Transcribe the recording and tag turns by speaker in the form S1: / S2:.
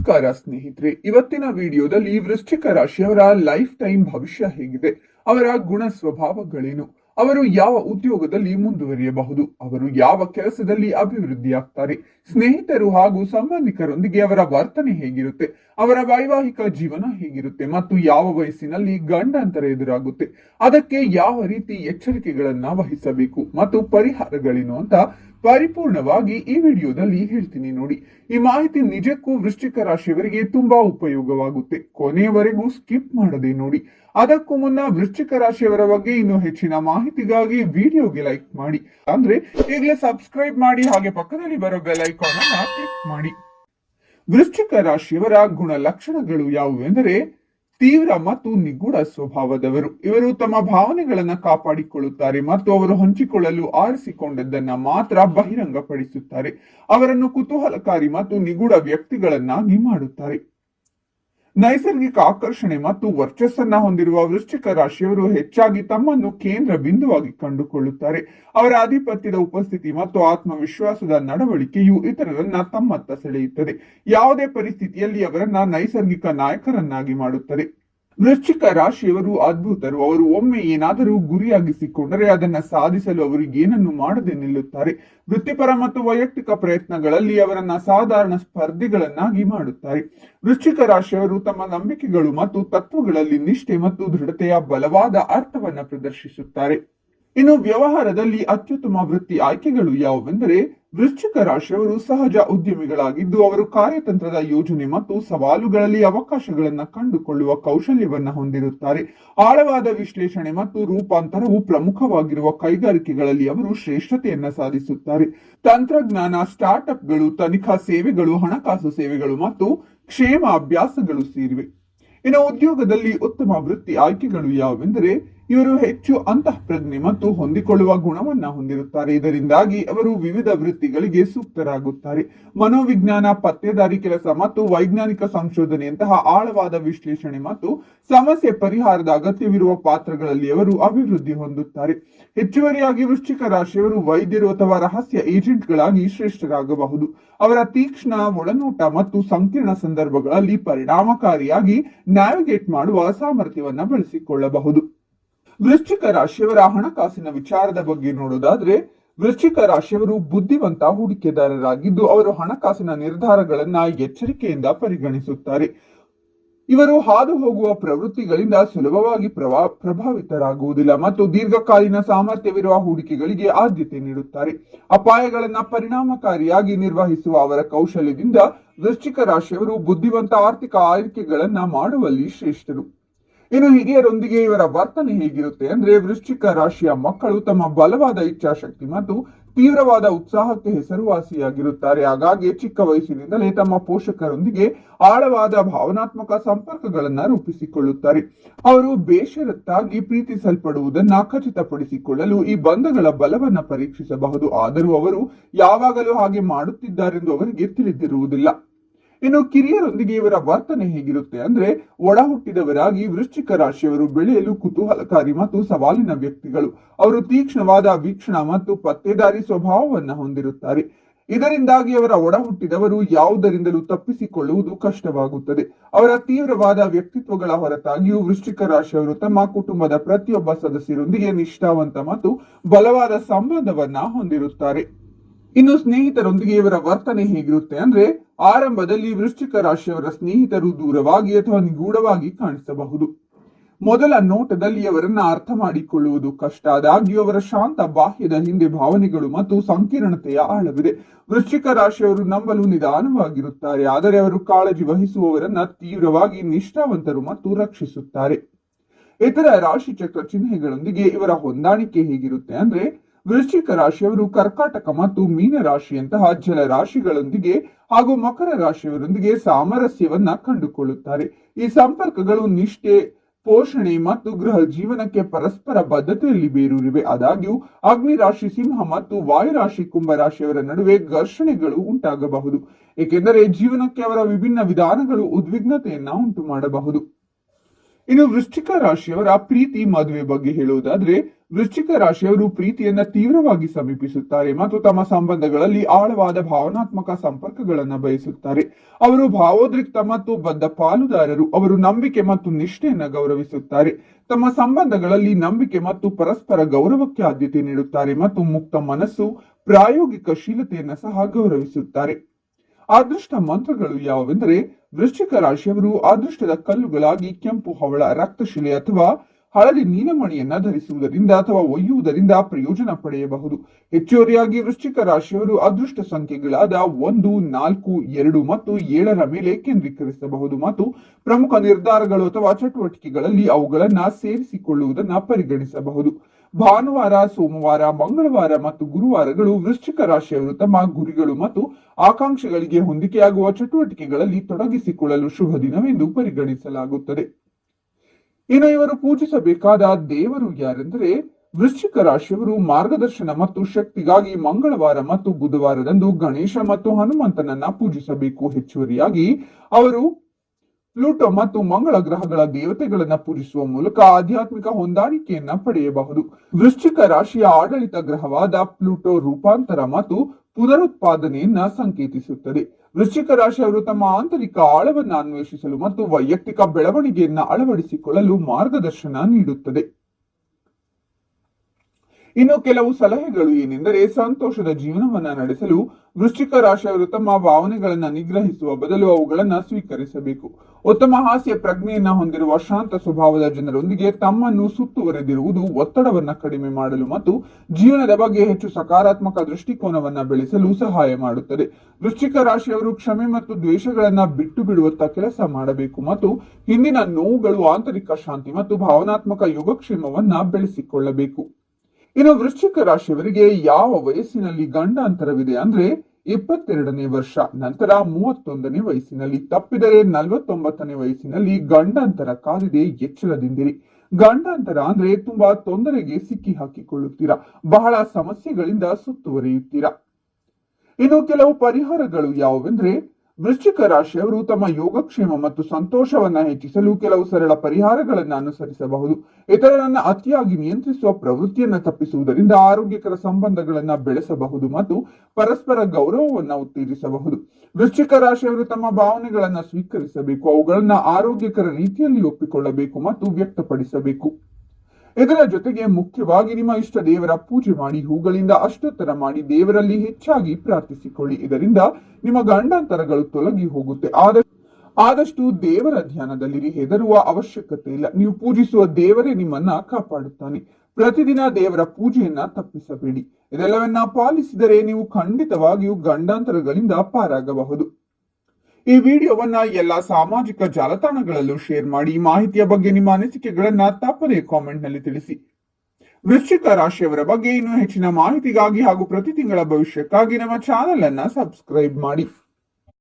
S1: ನಮಸ್ಕಾರ ಸ್ನೇಹಿತರೆ. ಇವತ್ತಿನ ವಿಡಿಯೋದಲ್ಲಿ ವೃಶ್ಚಿಕ ರಾಶಿಯವರ ಲೈಫ್ ಟೈಮ್ ಭವಿಷ್ಯ ಹೇಗಿದೆ. ಅವರ ಗುಣ ಸ್ವಭಾವಗಳೇನು? ಅವರು ಯಾವ ಉದ್ಯೋಗದಲ್ಲಿ ಮುಂದುವರಿಯಬಹುದು? ಅವರು ಯಾವ ಕೆಲಸದಲ್ಲಿ ಅಭಿವೃದ್ಧಿಯಾಗ್ತಾರೆ? ಸ್ನೇಹಿತರು ಹಾಗೂ ಸಂಬಂಧಿಕರೊಂದಿಗೆ ಅವರ ವರ್ತನೆ ಹೇಗಿರುತ್ತೆ? ಅವರ ವೈವಾಹಿಕ ಜೀವನ ಹೇಗಿರುತ್ತೆ? ಮತ್ತು ಯಾವ ವಯಸ್ಸಿನಲ್ಲಿ ಗಂಡಾಂತರ ಎದುರಾಗುತ್ತೆ? ಅದಕ್ಕೆ ಯಾವ ರೀತಿ ಎಚ್ಚರಿಕೆಗಳನ್ನ ವಹಿಸಬೇಕು? ಮತ್ತು ಪರಿಹಾರಗಳೇನು ಅಂತ ಪರಿಪೂರ್ಣವಾಗಿ ಈ ವಿಡಿಯೋದಲ್ಲಿ ಹೇಳ್ತೀನಿ ನೋಡಿ. ಈ ಮಾಹಿತಿ ನಿಜಕ್ಕೂ ವೃಶ್ಚಿಕ ರಾಶಿಯವರಿಗೆ ತುಂಬಾ ಉಪಯೋಗವಾಗುತ್ತೆ. ಕೊನೆಯವರೆಗೂ ಸ್ಕಿಪ್ ಮಾಡದೆ ನೋಡಿ. ಅದಕ್ಕೂ ಮುನ್ನ ವೃಶ್ಚಿಕ ರಾಶಿಯವರ ಬಗ್ಗೆ ಇನ್ನು ಹೆಚ್ಚಿನ ಮಾಹಿತಿಗಾಗಿ ವಿಡಿಯೋಗೆ ಲೈಕ್ ಮಾಡಿ. ಅಂದ್ರೆ ಈಗಲೇ ಸಬ್ಸ್ಕ್ರೈಬ್ ಮಾಡಿ, ಹಾಗೆ ಪಕ್ಕದಲ್ಲಿ ಬರೋ ಬೆಲ್ ಐಕಾನ್ ಅನ್ನ ಕ್ಲಿಕ್ ಮಾಡಿ. ವೃಶ್ಚಿಕ ರಾಶಿಯವರ ಗುಣಲಕ್ಷಣಗಳು ಯಾವುವೆಂದರೆ ತೀವ್ರ ಮತ್ತು ನಿಗೂಢ ಸ್ವಭಾವದವರು. ಇವರು ತಮ್ಮ ಭಾವನೆಗಳನ್ನ ಕಾಪಾಡಿಕೊಳ್ಳುತ್ತಾರೆ ಮತ್ತು ಅವರು ಹಂಚಿಕೊಳ್ಳಲು ಆರಿಸಿಕೊಂಡದ್ದನ್ನ ಮಾತ್ರ ಬಹಿರಂಗಪಡಿಸುತ್ತಾರೆ. ಅವರನ್ನು ಕುತೂಹಲಕಾರಿ ಮತ್ತು ನಿಗೂಢ ವ್ಯಕ್ತಿಗಳನ್ನಾಗಿ ಮಾಡುತ್ತಾರೆ. ನೈಸರ್ಗಿಕ ಆಕರ್ಷಣೆ ಮತ್ತು ವರ್ಚಸ್ಸನ್ನ ಹೊಂದಿರುವ ವೃಶ್ಚಿಕ ರಾಶಿಯವರು ಹೆಚ್ಚಾಗಿ ತಮ್ಮನ್ನು ಕೇಂದ್ರ ಬಿಂದುವಾಗಿ ಕಂಡುಕೊಳ್ಳುತ್ತಾರೆ. ಅವರ ಆಧಿಪತ್ಯದ ಉಪಸ್ಥಿತಿ ಮತ್ತು ಆತ್ಮವಿಶ್ವಾಸದ ನಡವಳಿಕೆಯು ಇತರರನ್ನ ತಮ್ಮತ್ತ ಸೆಳೆಯುತ್ತದೆ. ಯಾವುದೇ ಪರಿಸ್ಥಿತಿಯಲ್ಲಿ ಅವರನ್ನ ನೈಸರ್ಗಿಕ ನಾಯಕರನ್ನಾಗಿ ಮಾಡುತ್ತದೆ. ವೃಶ್ಚಿಕ ರಾಶಿಯವರು ಅದ್ಭುತರು. ಅವರು ಒಮ್ಮೆ ಏನಾದರೂ ಗುರಿಯಾಗಿಸಿಕೊಂಡರೆ ಅದನ್ನ ಸಾಧಿಸಲು ಅವರು ಏನನ್ನು ಮಾಡದೆ ನಿಲ್ಲುತ್ತಾರೆ. ವೃತ್ತಿಪರ ಮತ್ತು ವೈಯಕ್ತಿಕ ಪ್ರಯತ್ನಗಳಲ್ಲಿ ಅವರನ್ನ ಸಾಧಾರಣ ಸ್ಪರ್ಧಿಗಳನ್ನಾಗಿ ಮಾಡುತ್ತಾರೆ. ವೃಶ್ಚಿಕ ರಾಶಿಯವರು ತಮ್ಮ ನಂಬಿಕೆಗಳು ಮತ್ತು ತತ್ವಗಳಲ್ಲಿ ನಿಷ್ಠೆ ಮತ್ತು ದೃಢತೆಯ ಬಲವಾದ ಅರ್ಥವನ್ನ ಪ್ರದರ್ಶಿಸುತ್ತಾರೆ. ಇನ್ನು ವ್ಯವಹಾರದಲ್ಲಿ ಅತ್ಯುತ್ತಮ ವೃತ್ತಿ ಆಯ್ಕೆಗಳು ಯಾವುವೆಂದರೆ ವೃಶ್ಚಿಕ ರಾಶಿಯವರು ಸಹಜ ಉದ್ಯಮಿಗಳಾಗಿದ್ದು ಅವರು ಕಾರ್ಯತಂತ್ರದ ಯೋಜನೆ ಮತ್ತು ಸವಾಲುಗಳಲ್ಲಿ ಅವಕಾಶಗಳನ್ನು ಕಂಡುಕೊಳ್ಳುವ ಕೌಶಲ್ಯವನ್ನು ಹೊಂದಿರುತ್ತಾರೆ. ಆಳವಾದ ವಿಶ್ಲೇಷಣೆ ಮತ್ತು ರೂಪಾಂತರವು ಪ್ರಮುಖವಾಗಿರುವ ಕೈಗಾರಿಕೆಗಳಲ್ಲಿ ಅವರು ಶ್ರೇಷ್ಠತೆಯನ್ನು ಸಾಧಿಸುತ್ತಾರೆ. ತಂತ್ರಜ್ಞಾನ, ಸ್ಟಾರ್ಟ್ಅಪ್ಗಳು, ತನಿಖಾ ಸೇವೆಗಳು, ಹಣಕಾಸು ಸೇವೆಗಳು ಮತ್ತು ಕ್ಷೇಮ ಅಭ್ಯಾಸಗಳು ಸೇರಿವೆ. ಇನ್ನು ಉದ್ಯೋಗದಲ್ಲಿ ಉತ್ತಮ ವೃತ್ತಿ ಆಯ್ಕೆಗಳು ಯಾವುವೆಂದರೆ ಇವರು ಹೆಚ್ಚು ಅಂತಃಪ್ರಜ್ಞೆ ಮತ್ತು ಹೊಂದಿಕೊಳ್ಳುವ ಗುಣವನ್ನ ಹೊಂದಿರುತ್ತಾರೆ. ಇದರಿಂದಾಗಿ ಅವರು ವಿವಿಧ ವೃತ್ತಿಗಳಿಗೆ ಸೂಕ್ತರಾಗುತ್ತಾರೆ. ಮನೋವಿಜ್ಞಾನ, ಪತ್ತೆದಾರಿ ಕೆಲಸ ಮತ್ತು ವೈಜ್ಞಾನಿಕ ಸಂಶೋಧನೆಯಂತಹ ಆಳವಾದ ವಿಶ್ಲೇಷಣೆ ಮತ್ತು ಸಮಸ್ಯೆ ಪರಿಹಾರದ ಅಗತ್ಯವಿರುವ ಪಾತ್ರಗಳಲ್ಲಿ ಅವರು ಅಭಿವೃದ್ಧಿ ಹೊಂದುತ್ತಾರೆ. ಹೆಚ್ಚುವರಿಯಾಗಿ ವೃಶ್ಚಿಕ ರಾಶಿಯವರು ವೈದ್ಯರು ಅಥವಾ ರಹಸ್ಯ ಏಜೆಂಟ್ಗಳಾಗಿ ಶ್ರೇಷ್ಠರಾಗಬಹುದು. ಅವರ ತೀಕ್ಷ್ಣ ಒಳನೋಟ ಮತ್ತು ಸಂಕೀರ್ಣ ಸಂದರ್ಭಗಳಲ್ಲಿ ಪರಿಣಾಮಕಾರಿಯಾಗಿ ನ್ಯಾವಿಗೇಟ್ ಮಾಡುವ ಸಾಮರ್ಥ್ಯವನ್ನು ಬೆಳೆಸಿಕೊಳ್ಳಬಹುದು. ವೃಶ್ಚಿಕ ರಾಶಿಯವರ ಹಣಕಾಸಿನ ವಿಚಾರದ ಬಗ್ಗೆ ನೋಡೋದಾದ್ರೆ, ವೃಶ್ಚಿಕ ರಾಶಿಯವರು ಬುದ್ಧಿವಂತ ಹೂಡಿಕೆದಾರರಾಗಿದ್ದು ಅವರು ಹಣಕಾಸಿನ ನಿರ್ಧಾರಗಳನ್ನ ಎಚ್ಚರಿಕೆಯಿಂದ ಪರಿಗಣಿಸುತ್ತಾರೆ. ಇವರು ಹಾದು ಹೋಗುವ ಪ್ರವೃತ್ತಿಗಳಿಂದ ಸುಲಭವಾಗಿ ಪ್ರಭಾ ಪ್ರಭಾವಿತರಾಗುವುದಿಲ್ಲ ಮತ್ತು ದೀರ್ಘಕಾಲೀನ ಸಾಮರ್ಥ್ಯವಿರುವ ಹೂಡಿಕೆಗಳಿಗೆ ಆದ್ಯತೆ ನೀಡುತ್ತಾರೆ. ಅಪಾಯಗಳನ್ನ ಪರಿಣಾಮಕಾರಿಯಾಗಿ ನಿರ್ವಹಿಸುವ ಅವರ ಕೌಶಲ್ಯದಿಂದ ವೃಶ್ಚಿಕ ರಾಶಿಯವರು ಬುದ್ಧಿವಂತ ಆರ್ಥಿಕ ಆಯ್ಕೆಗಳನ್ನ ಮಾಡುವಲ್ಲಿ ಶ್ರೇಷ್ಠರು. ಇನ್ನು ಹಿರಿಯರೊಂದಿಗೆ ಇವರ ವರ್ತನೆ ಹೇಗಿರುತ್ತೆ ಅಂದ್ರೆ ವೃಶ್ಚಿಕ ರಾಶಿಯ ಮಕ್ಕಳು ತಮ್ಮ ಬಲವಾದ ಇಚ್ಛಾಶಕ್ತಿ ಮತ್ತು ತೀವ್ರವಾದ ಉತ್ಸಾಹಕ್ಕೆ ಹೆಸರುವಾಸಿಯಾಗಿರುತ್ತಾರೆ. ಹಾಗಾಗಿ ಚಿಕ್ಕ ವಯಸ್ಸಿನಿಂದಲೇ ತಮ್ಮ ಪೋಷಕರೊಂದಿಗೆ ಆಳವಾದ ಭಾವನಾತ್ಮಕ ಸಂಪರ್ಕಗಳನ್ನ ರೂಪಿಸಿಕೊಳ್ಳುತ್ತಾರೆ. ಅವರು ಬೇಷರತ್ತಾಗಿ ಪ್ರೀತಿಸಲ್ಪಡುವುದನ್ನ ಖಚಿತಪಡಿಸಿಕೊಳ್ಳಲು ಈ ಬಂಧಗಳ ಬಲವನ್ನ ಪರೀಕ್ಷಿಸಬಹುದು. ಆದರೂ ಅವರು ಯಾವಾಗಲೂ ಹಾಗೆ ಮಾಡುತ್ತಿದ್ದಾರೆಂದು ಅವರಿಗೆ ತಿಳಿದಿರುವುದಿಲ್ಲ. ಇನ್ನು ಕಿರಿಯರೊಂದಿಗೆ ಇವರ ವರ್ತನೆ ಹೇಗಿರುತ್ತೆ ಅಂದ್ರೆ ಒಡಹುಟ್ಟಿದವರಾಗಿ ವೃಶ್ಚಿಕ ರಾಶಿಯವರು ಬೆಳೆಯಲು ಕುತೂಹಲಕಾರಿ ಮತ್ತು ಸವಾಲಿನ ವ್ಯಕ್ತಿಗಳು. ಅವರು ತೀಕ್ಷ್ಣವಾದ ವೀಕ್ಷಣ ಮತ್ತು ಪತ್ತೆದಾರಿ ಸ್ವಭಾವವನ್ನು ಹೊಂದಿರುತ್ತಾರೆ. ಇದರಿಂದಾಗಿ ಅವರ ಒಡ ಹುಟ್ಟಿದವರು ಯಾವುದರಿಂದಲೂ ತಪ್ಪಿಸಿಕೊಳ್ಳುವುದು ಕಷ್ಟವಾಗುತ್ತದೆ. ಅವರ ತೀವ್ರವಾದ ವ್ಯಕ್ತಿತ್ವಗಳ ಹೊರತಾಗಿಯೂ ವೃಶ್ಚಿಕ ರಾಶಿಯವರು ತಮ್ಮ ಕುಟುಂಬದ ಪ್ರತಿಯೊಬ್ಬ ಸದಸ್ಯರೊಂದಿಗೆ ನಿಷ್ಠಾವಂತ ಮತ್ತು ಬಲವಾದ ಸಂಬಂಧವನ್ನ ಹೊಂದಿರುತ್ತಾರೆ. ಇನ್ನು ಸ್ನೇಹಿತರೊಂದಿಗೆ ಇವರ ವರ್ತನೆ ಹೇಗಿರುತ್ತೆ ಅಂದ್ರೆ ಆರಂಭದಲ್ಲಿ ವೃಶ್ಚಿಕ ರಾಶಿಯವರ ಸ್ನೇಹಿತರು ದೂರವಾಗಿ ಅಥವಾ ನಿಗೂಢವಾಗಿ ಕಾಣಿಸಬಹುದು. ಮೊದಲ ನೋಟದಲ್ಲಿ ಅವರನ್ನ ಅರ್ಥ ಮಾಡಿಕೊಳ್ಳುವುದು ಕಷ್ಟ. ಆದಾಗ್ಯೂ ಅವರ ಶಾಂತ, ಬಾಹ್ಯದ ಹಿಂದೆ ಭಾವನೆಗಳು ಮತ್ತು ಸಂಕೀರ್ಣತೆಯ ಆಳವಿದೆ. ವೃಶ್ಚಿಕ ರಾಶಿಯವರು ನಂಬಲು ನಿಧಾನವಾಗಿರುತ್ತಾರೆ. ಆದರೆ ಅವರು ಕಾಳಜಿ ವಹಿಸುವವರನ್ನ ತೀವ್ರವಾಗಿ ನಿಷ್ಠಾವಂತರು ಮತ್ತು ರಕ್ಷಿಸುತ್ತಾರೆ. ಇತರ ರಾಶಿ ಚಕ್ರ ಚಿಹ್ನೆಗಳೊಂದಿಗೆ ಇವರ ಹೊಂದಾಣಿಕೆ ಹೇಗಿರುತ್ತೆ ಅಂದ್ರೆ ವೃಶ್ಚಿಕ ರಾಶಿಯವರು ಕರ್ಕಾಟಕ ಮತ್ತು ಮೀನ ರಾಶಿಯಂತಹ ಜಲ ರಾಶಿಗಳೊಂದಿಗೆ ಹಾಗೂ ಮಕರ ರಾಶಿಯವರೊಂದಿಗೆ ಸಾಮರಸ್ಯವನ್ನ ಕಂಡುಕೊಳ್ಳುತ್ತಾರೆ. ಈ ಸಂಪರ್ಕಗಳು ನಿಷ್ಠೆ, ಪೋಷಣೆ ಮತ್ತು ಗೃಹ ಜೀವನಕ್ಕೆ ಪರಸ್ಪರ ಬದ್ಧತೆಯಲ್ಲಿ ಬೇರೂರಿವೆ. ಆದಾಗ್ಯೂ, ಅಗ್ನಿ ರಾಶಿ ಸಿಂಹ ಮತ್ತು ವಾಯುರಾಶಿ ಕುಂಭ ರಾಶಿಯವರ ನಡುವೆ ಘರ್ಷಣೆಗಳು ಉಂಟಾಗಬಹುದು. ಏಕೆಂದರೆ ಜೀವನಕ್ಕೆ ಅವರ ವಿಭಿನ್ನ ವಿಧಾನಗಳು ಉದ್ವಿಗ್ನತೆಯನ್ನ ಉಂಟು ಮಾಡಬಹುದು ಇನ್ನು ವೃಶ್ಚಿಕ ರಾಶಿಯವರ ಪ್ರೀತಿ ಮದುವೆ ಬಗ್ಗೆ ಹೇಳುವುದಾದ್ರೆ ವೃಶ್ಚಿಕ ರಾಶಿಯವರು ಪ್ರೀತಿಯನ್ನ ತೀವ್ರವಾಗಿ ಸಮೀಪಿಸುತ್ತಾರೆ ಮತ್ತು ತಮ್ಮ ಸಂಬಂಧಗಳಲ್ಲಿ ಆಳವಾದ ಭಾವನಾತ್ಮಕ ಸಂಪರ್ಕಗಳನ್ನ ಬಯಸುತ್ತಾರೆ. ಅವರು ಭಾವೋದ್ರಿಕ್ತ ಮತ್ತು ಬದ್ಧ ಪಾಲುದಾರರು. ಅವರು ನಂಬಿಕೆ ಮತ್ತು ನಿಷ್ಠೆಯನ್ನ ಗೌರವಿಸುತ್ತಾರೆ. ತಮ್ಮ ಸಂಬಂಧಗಳಲ್ಲಿ ನಂಬಿಕೆ ಮತ್ತು ಪರಸ್ಪರ ಗೌರವಕ್ಕೆ ಆದ್ಯತೆ ನೀಡುತ್ತಾರೆ ಮತ್ತು ಮುಕ್ತ ಮನಸ್ಸು, ಪ್ರಾಯೋಗಿಕ ಶೀಲತೆಯನ್ನ ಸಹ ಗೌರವಿಸುತ್ತಾರೆ. ಅದೃಷ್ಟ ಮಂತ್ರಗಳು ಯಾವೆಂದರೆ ವೃಶ್ಚಿಕ ರಾಶಿಯವರು ಅದೃಷ್ಟದ ಕಲ್ಲುಗಳಾಗಿ ಕೆಂಪು ಹವಳ, ರಕ್ತಶಿಲೆ ಅಥವಾ ಹಳದಿ ನೀಲಮಣಿಯನ್ನ ಧರಿಸುವುದರಿಂದ ಅಥವಾ ಒಯ್ಯುವುದರಿಂದ ಪ್ರಯೋಜನ ಪಡೆಯಬಹುದು. ಹೆಚ್ಚುವರಿಯಾಗಿ ವೃಶ್ಚಿಕ ರಾಶಿಯವರು ಅದೃಷ್ಟ ಸಂಖ್ಯೆಗಳಾದ ಒಂದು, ನಾಲ್ಕು, ಎರಡು ಮತ್ತು ಏಳರ ಮೇಲೆ ಕೇಂದ್ರೀಕರಿಸಬಹುದು ಮತ್ತು ಪ್ರಮುಖ ನಿರ್ಧಾರಗಳು ಅಥವಾ ಚಟುವಟಿಕೆಗಳಲ್ಲಿ ಅವುಗಳನ್ನ ಸೇರಿಸಿಕೊಳ್ಳುವುದನ್ನ ಪರಿಗಣಿಸಬಹುದು. ಭಾನುವಾರ, ಸೋಮವಾರ, ಮಂಗಳವಾರ ಮತ್ತು ಗುರುವಾರಗಳು ವೃಶ್ಚಿಕ ರಾಶಿಯವರು ತಮ್ಮ ಗುರಿಗಳು ಮತ್ತು ಆಕಾಂಕ್ಷೆಗಳಿಗೆ ಹೊಂದಿಕೆಯಾಗುವ ಚಟುವಟಿಕೆಗಳಲ್ಲಿ ತೊಡಗಿಸಿಕೊಳ್ಳಲು ಶುಭ ದಿನವೆಂದು ಪರಿಗಣಿಸಲಾಗುತ್ತದೆ. ಇನ್ನು ಇವರು ಪೂಜಿಸಬೇಕಾದ ದೇವರು ಯಾರೆಂದರೆ ವೃಶ್ಚಿಕ ರಾಶಿಯವರು ಮಾರ್ಗದರ್ಶನ ಮತ್ತು ಶಕ್ತಿಗಾಗಿ ಮಂಗಳವಾರ ಮತ್ತು ಬುಧವಾರದಂದು ಗಣೇಶ ಮತ್ತು ಹನುಮಂತನನ್ನ ಪೂಜಿಸಬೇಕು. ಹೆಚ್ಚುವರಿಯಾಗಿ ಅವರು ಪ್ಲೂಟೋ ಮತ್ತು ಮಂಗಳ ಗ್ರಹಗಳ ದೇವತೆಗಳನ್ನ ಪೂಜಿಸುವ ಮೂಲಕ ಆಧ್ಯಾತ್ಮಿಕ ಹೊಂದಾಣಿಕೆಯನ್ನ ಪಡೆಯಬಹುದು. ವೃಶ್ಚಿಕ ರಾಶಿಯ ಆಡಳಿತ ಗ್ರಹವಾದ ಪ್ಲೂಟೋ ರೂಪಾಂತರ ಮತ್ತು ಪುನರುತ್ಪಾದನೆಯನ್ನ ಸಂಕೇತಿಸುತ್ತದೆ. ವೃಶ್ಚಿಕ ರಾಶಿಯವರು ತಮ್ಮ ಆಂತರಿಕ ಆಳವನ್ನು ಅನ್ವೇಷಿಸಲು ಮತ್ತು ವೈಯಕ್ತಿಕ ಬೆಳವಣಿಗೆಯನ್ನ ಅಳವಡಿಸಿಕೊಳ್ಳಲು ಮಾರ್ಗದರ್ಶನ ನೀಡುತ್ತದೆ. ಇನ್ನು ಕೆಲವು ಸಲಹೆಗಳು ಏನೆಂದರೆ ಸಂತೋಷದ ಜೀವನವನ್ನ ನಡೆಸಲು ವೃಶ್ಚಿಕ ರಾಶಿಯವರು ತಮ್ಮ ಭಾವನೆಗಳನ್ನ ನಿಗ್ರಹಿಸುವ ಬದಲು ಅವುಗಳನ್ನ ಸ್ವೀಕರಿಸಬೇಕು. ಉತ್ತಮ ಹಾಸ್ಯ ಪ್ರಜ್ಞೆಯನ್ನ ಹೊಂದಿರುವ ಶಾಂತ ಸ್ವಭಾವದ ಜನರೊಂದಿಗೆ ತಮ್ಮನ್ನು ಸುತ್ತುವರೆದಿರುವುದು ಒತ್ತಡವನ್ನ ಕಡಿಮೆ ಮಾಡಲು ಮತ್ತು ಜೀವನದ ಬಗ್ಗೆ ಹೆಚ್ಚು ಸಕಾರಾತ್ಮಕ ದೃಷ್ಟಿಕೋನವನ್ನ ಬೆಳೆಸಲು ಸಹಾಯ ಮಾಡುತ್ತದೆ. ವೃಶ್ಚಿಕ ರಾಶಿಯವರು ಕ್ಷಮೆ ಮತ್ತು ದ್ವೇಷಗಳನ್ನ ಬಿಟ್ಟು ಬಿಡುವತ್ತ ಕೆಲಸ ಮಾಡಬೇಕು ಮತ್ತು ಹಿಂದಿನ ನೋವುಗಳು ಆಂತರಿಕ ಶಾಂತಿ ಮತ್ತು ಭಾವನಾತ್ಮಕ ಯೋಗಕ್ಷೇಮವನ್ನ ಬೆಳೆಸಿಕೊಳ್ಳಬೇಕು. ಇನ್ನು ವೃಶ್ಚಿಕ ರಾಶಿಯವರಿಗೆ ಯಾವ ವಯಸ್ಸಿನಲ್ಲಿ ಗಂಡಾಂತರವಿದೆ ಅಂದ್ರೆ ಇಪ್ಪತ್ತೆರಡನೇ ವರ್ಷ, ನಂತರ ಮೂವತ್ತೊಂದನೇ ವಯಸ್ಸಿನಲ್ಲಿ ತಪ್ಪಿದರೆ ನಲವತ್ತೊಂಬತ್ತನೇ ವಯಸ್ಸಿನಲ್ಲಿ ಗಂಡಾಂತರ ಕಾದಿದೆ, ಎಚ್ಚರದಿಂದಿರಿ. ಗಂಡಾಂತರ ಅಂದ್ರೆ ತುಂಬಾ ತೊಂದರೆಗೆ ಸಿಕ್ಕಿ ಹಾಕಿಕೊಳ್ಳುತ್ತೀರಾ, ಬಹಳ ಸಮಸ್ಯೆಗಳಿಂದ ಸುತ್ತುವರಿಯುತ್ತೀರಾ. ಇನ್ನು ಕೆಲವು ಪರಿಹಾರಗಳು ಯಾವುವೆಂದ್ರೆ ವೃಶ್ಚಿಕ ರಾಶಿಯವರು ತಮ್ಮ ಯೋಗಕ್ಷೇಮ ಮತ್ತು ಸಂತೋಷವನ್ನ ಹೆಚ್ಚಿಸಲು ಕೆಲವು ಸರಳ ಪರಿಹಾರಗಳನ್ನು ಅನುಸರಿಸಬಹುದು. ಇತರರನ್ನ ಅತಿಯಾಗಿ ನಿಯಂತ್ರಿಸುವ ಪ್ರವೃತ್ತಿಯನ್ನ ತಪ್ಪಿಸುವುದರಿಂದ ಆರೋಗ್ಯಕರ ಸಂಬಂಧಗಳನ್ನ ಬೆಳೆಸಬಹುದು ಮತ್ತು ಪರಸ್ಪರ ಗೌರವವನ್ನ ಉತ್ತೇಜಿಸಬಹುದು. ವೃಶ್ಚಿಕ ರಾಶಿಯವರು ತಮ್ಮ ಭಾವನೆಗಳನ್ನ ಸ್ವೀಕರಿಸಬೇಕು, ಅವುಗಳನ್ನ ಆರೋಗ್ಯಕರ ರೀತಿಯಲ್ಲಿ ಒಪ್ಪಿಕೊಳ್ಳಬೇಕು ಮತ್ತು ವ್ಯಕ್ತಪಡಿಸಬೇಕು. ಇದರ ಜೊತೆಗೆ ಮುಖ್ಯವಾಗಿ ನಿಮ್ಮ ಇಷ್ಟ ದೇವರ ಪೂಜೆ ಮಾಡಿ ಹೂಗಳಿಂದ ಅಷ್ಟೋತ್ತರ ಮಾಡಿ ದೇವರಲ್ಲಿ ಹೆಚ್ಚಾಗಿ ಪ್ರಾರ್ಥಿಸಿಕೊಳ್ಳಿ. ಇದರಿಂದ ನಿಮ್ಮ ಗಂಡಾಂತರಗಳು ತೊಲಗಿ ಹೋಗುತ್ತೆ. ಆದಷ್ಟು ಆದಷ್ಟು ದೇವರ ಧ್ಯಾನದಲ್ಲಿರಿ. ಹೆದರುವ ಅವಶ್ಯಕತೆ ಇಲ್ಲ. ನೀವು ಪೂಜಿಸುವ ದೇವರೇ ನಿಮ್ಮನ್ನ ಕಾಪಾಡುತ್ತಾನೆ. ಪ್ರತಿದಿನ ದೇವರ ಪೂಜೆಯನ್ನ ತಪ್ಪಿಸಬೇಡಿ. ಇದೆಲ್ಲವನ್ನ ಪಾಲಿಸಿದರೆ ನೀವು ಖಂಡಿತವಾಗಿಯೂ ಗಂಡಾಂತರಗಳಿಂದ ಪಾರಾಗಬಹುದು. ಈ ವಿಡಿಯೋವನ್ನ ಎಲ್ಲಾ ಸಾಮಾಜಿಕ ಜಾಲತಾಣಗಳಲ್ಲೂ ಶೇರ್ ಮಾಡಿ ಮಾಹಿತಿಯ ಬಗ್ಗೆ ನಿಮ್ಮ ಅನಿಸಿಕೆಗಳನ್ನ ತಪ್ಪದೇ ಕಾಮೆಂಟ್ನಲ್ಲಿ ತಿಳಿಸಿ. ವೃಶ್ಚಿಕ ರಾಶಿಯವರ ಬಗ್ಗೆ ಇನ್ನೂ ಹೆಚ್ಚಿನ ಮಾಹಿತಿಗಾಗಿ ಹಾಗೂ ಪ್ರತಿ ತಿಂಗಳ ಭವಿಷ್ಯಕ್ಕಾಗಿ ನಮ್ಮ ಚಾನೆಲ್ ಅನ್ನ ಸಬ್ಸ್ಕ್ರೈಬ್ ಮಾಡಿ.